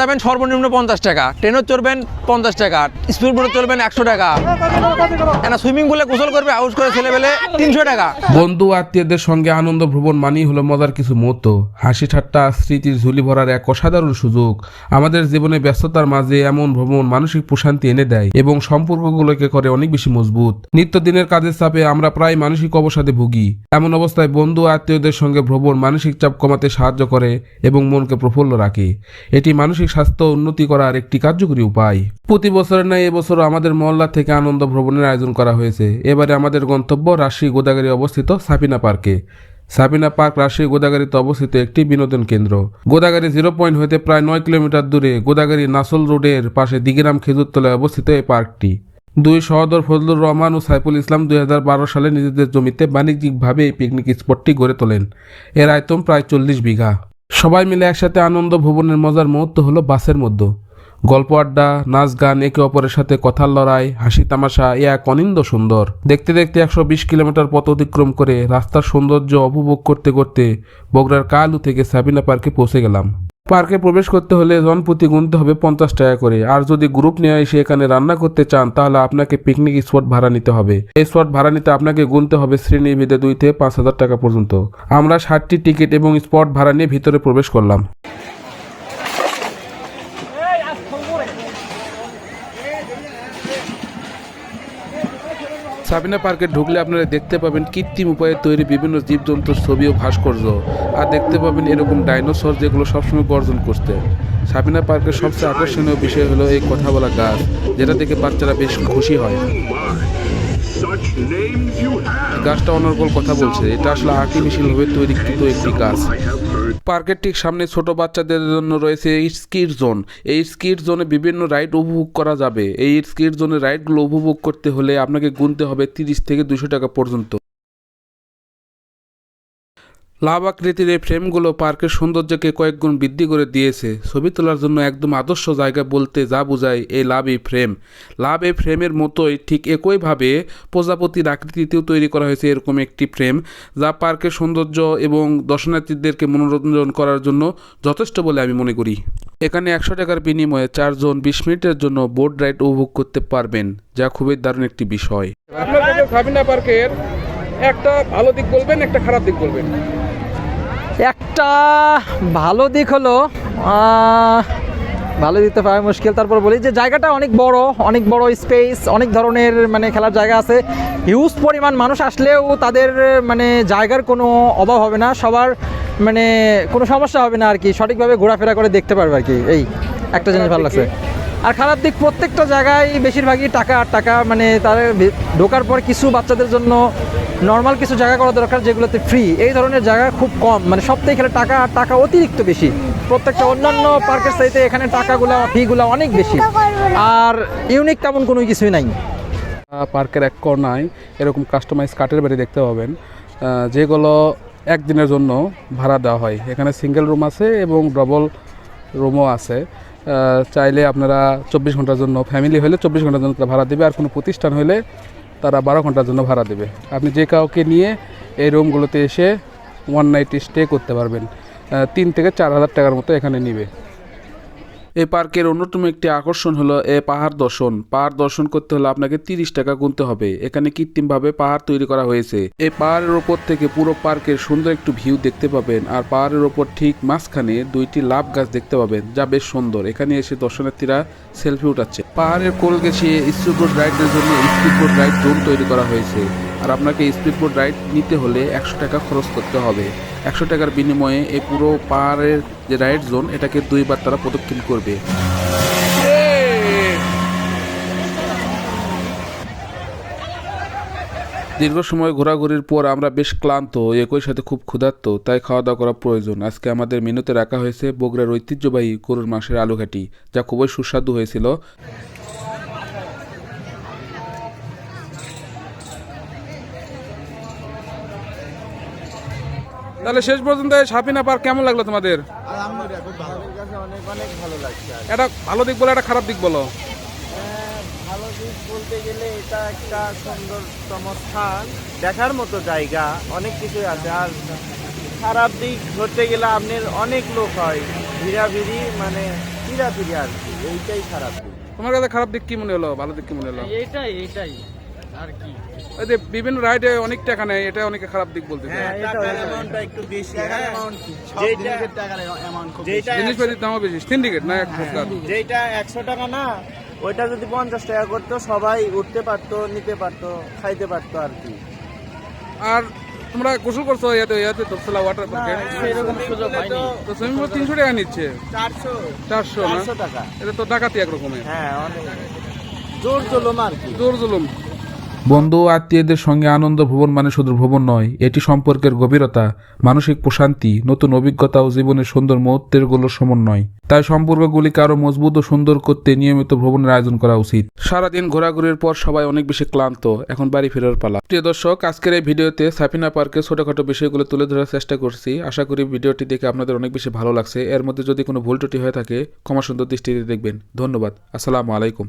যাবেন সর্বনিম্ন পঞ্চাশ টাকা। ট্রেনও চড়বেন পঞ্চাশ টাকা, স্পিড বোটে চলবেন একশো টাকা। একটা সুইমিং পুলে গোসল করবে হাউস করে ছেলেবেলে তিনশো টাকা। বন্ধু আত্মীয়দের সঙ্গে আনন্দ ভ্রমণ মানেই হলো মজার কিছু মুহূর্ত। হাসি ঠাট্টা, স্মৃতির ঝুলি ভরার এক অসাধারণ সুযোগ। আমাদের জীবনে ব্যস্ততার মাঝে এমন ভ্রমণ মানসিক প্রশান্তি এনে দেয় এবং সম্পর্কগুলোকে করে অনেক বেশি মজবুত। নিত্যদিনের কাজের চাপে আমরা প্রায় মানসিক অবসাদে ভুগি। এমন অবস্থায় বন্ধু আত্মীয়দের সঙ্গে ভ্রমণ মানসিক চাপ কমাতে সাহায্য করে এবং মনকে প্রফুল্ল রাখে। এটি মানসিক স্বাস্থ্য উন্নতি করার একটি কার্যকরী উপায়। প্রতি বছরের ন্যায় এবছর আমাদের মহল্লা থেকে আনন্দ ভ্রমণের আয়োজন করা হয়েছে। এবারে আমাদের গন্তব্য রাজশাহী গোদাগাড়ি অবস্থিত সাপিনা পার্কে। সাবিনা পার্ক রাজশাহী গোদাগাড়িতে অবস্থিত একটি বিনোদন কেন্দ্র। গোদাগাড়ি জিরো পয়েন্ট হইতে প্রায় নয় কিলোমিটার দূরে গোদাগাড়ি নাসল রোডের পাশে দিগিরাম খেজুরতলায় অবস্থিত এই পার্কটি। দুই সহদর ফজলুর রহমান ও সাইফুল ইসলাম দুই হাজার বারো সালে নিজেদের জমিতে বাণিজ্যিকভাবে এই পিকনিক স্পটটি গড়ে তোলেন। এর আয়তন প্রায় চল্লিশ বিঘা। সবাই মিলে একসাথে আনন্দ ভবনের মজার মুহূর্ত হলো বাসের মধ্যে। গল্প আড্ডা, নাচ গান, একে অপরের সাথে কথার লড়াই, হাসি তামাশা, এ এক অনিন্দ সুন্দর। দেখতে দেখতে একশো বিশ কিলোমিটার পথ অতিক্রম করে রাস্তার সৌন্দর্য উপভোগ করতে করতে বগড়ার কালু থেকে সাবিনা পার্কে পৌঁছে গেলাম। পার্কে প্রবেশ করতে হলে জনপ্রতি গুনতে হবে পঞ্চাশ টাকা করে। আর যদি গ্রুপ নিয়ে এসে এখানে রান্না করতে চান, তাহলে আপনাকে পিকনিক স্পট ভাড়া নিতে হবে। এই স্পট ভাড়া নিতে আপনাকে গুনতে হবে শ্রেণি ভেদে দুই থেকে পাঁচ হাজার টাকা পর্যন্ত। আমরা ষাটটি টিকিট এবং স্পট ভাড়া নিয়ে ভিতরে প্রবেশ করলাম। সাবিনা পার্কে ঢুকলে আপনারা দেখতে পাবেন কৃত্রিম উপায়ে তৈরি বিভিন্ন জীবজন্তুর ছবি ও ভাস্কর্য। আর দেখতে পাবেন এরকম ডাইনোসর যেগুলো সবসময় গর্জন করতে। সাবিনা পার্কের সবচেয়ে আকর্ষণীয় বিষয় হলো এই কথা বলা গাছ, যেটা দেখে বাচ্চারা বেশ খুশি হয়. গাছটা অনর্গল কথা বলছে। এটা আসলে আর্টিফিশিয়ালভাবে তৈরিকৃত একটি গাছ। পার্কের ঠিক সামনে ছোট বাচ্চাদের জন্য রয়েছে স্কির জোন। এই স্কির জোনে বিভিন্ন রাইড উপভোগ করা যাবে। এই স্কির জোনে রাইডগুলো উপভোগ করতে হলে আপনাকে গুনতে হবে তিরিশ থেকে দুশো টাকা পর্যন্ত। লাভ আকৃতির এই ফ্রেমগুলো পার্কের সৌন্দর্যকে কয়েকগুণ বৃদ্ধি করে দিয়েছে। ছবি তোলার জন্য একদম আদর্শ জায়গা বলতে যা বোঝায় এই লাভ এই ফ্রেম। লাভ এই ফ্রেমের মতোই ঠিক একইভাবে প্রজাপতির আকৃতিতেও তৈরি করা হয়েছে এরকম একটি ফ্রেম, যা পার্কের সৌন্দর্য এবং দর্শনার্থীদেরকে মনোরঞ্জন করার জন্য যথেষ্ট বলে আমি মনে করি। এখানে একশো টাকার বিনিময়ে চারজন বিশ মিনিটের জন্য বোট রাইড উপভোগ করতে পারবেন, যা খুবই দারুণ একটি বিষয়। পার্কের একটা ভালো দিক বলবেন, একটা খারাপ দিক বলবেন। একটা ভালো দিক হলো ভালো দিতে পারা মুশকিল। তারপর বলি যে জায়গাটা অনেক বড় অনেক বড় স্পেস অনেক ধরনের মানে খেলার জায়গা আছে। হিউজ পরিমাণ মানুষ আসলেও তাদের মানে জায়গার কোনো অভাব হবে না, সবার মানে কোনো সমস্যা হবে না আর কি। সঠিকভাবে ঘোরাফেরা করে দেখতে পারবে আর কি। এই, একটা জিনিস ভালো লাগছে। আর খারাপ দিক প্রত্যেকটা জায়গায় বেশিরভাগই টাকা আর টাকা মানে তার ঢোকার পর কিছু বাচ্চাদের জন্য নর্মাল কিছু জায়গা করা দরকার যেগুলোতে ফ্রি এই ধরনের জায়গা খুব কম। মানে সবথেকে খেলে টাকা আর টাকা অতিরিক্ত বেশি। প্রত্যেকটা অন্যান্য পার্কের চাইতে এখানে টাকাগুলো ফিগুলো অনেক বেশি। আর ইউনিক তেমন কোনো কিছুই নাই। পার্কের এক কর্নায় এরকম কাস্টমাইজ কাঠের বাড়ি দেখতে পাবেন। যেগুলো একদিনের জন্য ভাড়া দেওয়া হয়। এখানে সিঙ্গেল রুম আছে এবং ডবল রুমও আছে। চাইলে আপনারা চব্বিশ ঘণ্টার জন্য ফ্যামিলি হলে চব্বিশ ঘণ্টার জন্য তারা ভাড়া দেবে আর কোনো প্রতিষ্ঠান হলে তারা বারো ঘণ্টার জন্য ভাড়া দেবে। আপনি যে কাউকে নিয়ে এই রুমগুলোতে এসে ওয়ান নাইট স্টে করতে পারবেন তিন থেকে চার হাজার টাকার মতো এখানে নিবে। এই পার্কের অন্যতম একটি আকর্ষণ হলো এ পাহাড় দর্শন। পাহাড় দর্শন করতে হলে আপনাকে তিরিশ টাকা গুনতে হবে। এখানে কৃত্রিমভাবে পাহাড় তৈরি করা হয়েছে। এই পাহাড়ের ওপর থেকে পুরো পার্কের সুন্দর একটু ভিউ দেখতে পাবেন। আর পাহাড়ের ওপর ঠিক মাঝখানে দুইটি লাভ গাছ দেখতে পাবেন, যা বেশ সুন্দর। এখানে এসে দর্শনার্থীরা সেলফি উঠাচ্ছে। পাহাড়ের কোল গেছে স্পিডবোট রাইডের জন্য স্পিডবোট রাইড জোন তৈরি করা হয়েছে। আর আপনাকে স্পিডবোট রাইড নিতে হলে একশো টাকা খরচ করতে হবে। একশো টাকার বিনিময়ে এই পুরো পাহাড়ের যে রাইড জোন এটাকে দুইবার তারা প্রদক্ষিণ করবে। দীর্ঘ সময় ঘোরাঘুরির পর আমরা বেশ ক্লান্ত, একই সাথে খুব ক্ষুধার্ত, তাই খাওয়া দাওয়া করা প্রয়োজন। আজকে আমাদের মেনুতে রাখা হয়েছে বগুড়ার ঐতিহ্যবাহী গরুর মাংসের আলুঘাটি, যা খুবই সুস্বাদু হয়েছিল। তাহলে শেষ পর্যন্ত সাপিনা পার্ক কেমন লাগল তোমাদের? আলহামদুলিল্লাহ খুব ভালো আমার কাছে অনেক অনেক ভালো লাগছে আর এটা ভালো দিক বলো একটা খারাপ দিক বলো। ভালো দিক বলতে গেলে এটা একটা সুন্দরতম স্থান দেখার মতো জায়গা অনেক কিছুই আছে। আর খারাপ দিক ধরতে গেলে আপনার অনেক লোক হয় ভিড়াভিড়ি মানে ভিড়াভিড়ি আর কি। এইটাই খারাপ দিক। তোমার কাছে খারাপ দিক কি মনে হলো ভালো দিক কি মনে হলো? এইটাই এইটাই। আর কি? এই যে বিভিন্ন রাইডে অনেক টাকা নেয় এটা অনেকে খারাপ দিক বলতে হ্যাঁ টাকার অ্যামাউন্টটা একটু বেশি। হ্যাঁ। যেটা যেটা জিনিসপাতির দামও বেশি। সিন্ডিকেট না এক প্রকার যেটা একশো টাকা না ওইটা যদি পঞ্চাশ টাকা করতো সবাই উঠতে পারতো নিতে পারতো খাইতে পারতো আর কি। আর তোমরা গোসল করছ ইয়াতে ইয়াতে তোপসলা ওয়াটার পার্কে সেরকম সুযোগ হয়নি। তো সুইমিং পুল তিনশো টাকা নিচ্ছে। চারশো। চারশো না? টাকা। এটা তো ডাকাতি একরকমের হ্যাঁ অনেক। জোর জলম আর কি। জোর জুলুম। বন্ধু ও আত্মীয়দের সঙ্গে আনন্দ ভ্রমণ মানে শুধু ভ্রমণ নয়, এটি সম্পর্কের গভীরতা, মানসিক প্রশান্তি, নতুন অভিজ্ঞতা ও জীবনের সুন্দর মুহূর্তেরগুলোর সমন্বয়। তাই সম্পর্কগুলিকে আরও মজবুত ও সুন্দর করতে নিয়মিত ভ্রমণের আয়োজন করা উচিত। সারাদিন ঘোরাঘুরির পর সবাই অনেক বেশি ক্লান্ত, এখন বাড়ি ফেরার পালা। প্রিয় দর্শক, আজকের এই ভিডিওতে সাফিনা পার্কের ছোটখাটো বিষয়গুলো তুলে ধরার চেষ্টা করছি। আশা করি ভিডিওটি দেখে আপনাদের অনেক বেশি ভালো লাগছে। এর মধ্যে যদি কোনো ভুল ত্রুটি হয়ে থাকে, ক্ষমা সুন্দর দৃষ্টিতে দেখবেন। ধন্যবাদ। আসসালামু আলাইকুম।